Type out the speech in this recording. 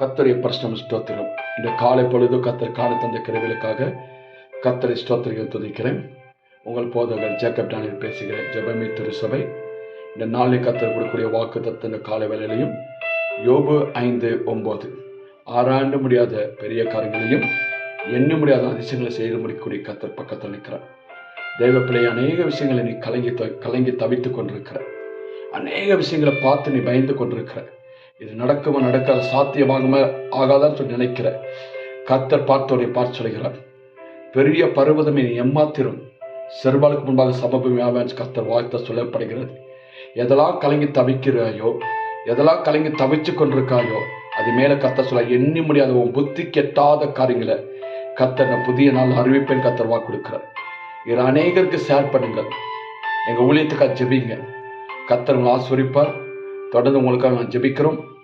கத்தரை பிரശ്നം ஸ்தோத்திரம். இந்த காலை பொழுது கத்தர் காலை தந்த கிருவிலுக்காக கத்தரை ஸ்தோத்திரிகள் துதிக்கிறேன். உங்கள் போதகர் ஜேக்கப் டானில் பேசுகிறேன். திரு திருசபை இந்த நாளில் கத்தர் கொடுக்கக்கூடிய வாக்கு தத்த இந்த காலை வேலையிலையும் யோபு ஐந்து ஒன்பது ஆராய்ந்து முடியாத பெரிய காரியங்களையும் எண்ண முடியாத அதிசயங்களை செய்து முடிக்கக்கூடிய கத்தர் பக்கத்தில் நிற்கிறார். தேவ பிள்ளை அநேக விஷயங்களை நீ கலங்கி த- கலங்கி தவித்து கொண்டிருக்கிற அநேக விஷயங்களை பார்த்து நீ பயந்து கொண்டிருக்கிற இது நடக்குமா நடக்காத சாத்தியமாகுமா ஆகாதான்னு சொல்லி நினைக்கிற கத்தர் பார்த்தோரை பார்த்து சொல்கிறார் பெரிய பர்வதமே நீ எம்மாத்திரும் செருபாலுக்கு முன்பாக சமபூமியாவேன் கத்தர் வாழ்த்த சொல்லப்படுகிறது. எதெல்லாம் கலங்கி தவிக்கிறாயோ எதெல்லாம் கலங்கி தவிச்சு கொண்டிருக்காயோ அது மேல கத்தர் சொல்ல எண்ணி முடியாத உன் புத்தி கெட்டாத காரியங்களை கத்தர் நான் புதிய நாள் அறிவிப்பேன் கத்தர் வாக்கு கொடுக்கிறார். இது அநேகருக்கு ஷேர் பண்ணுங்கள். எங்கள் ஊழியத்துக்காக ஜெபிங்க. கத்தர் உங்களை ஆஸ்வரிப்பார் தொடர்ந்து உங்களுக்காக நான் ஜெபிக்கிறோம்.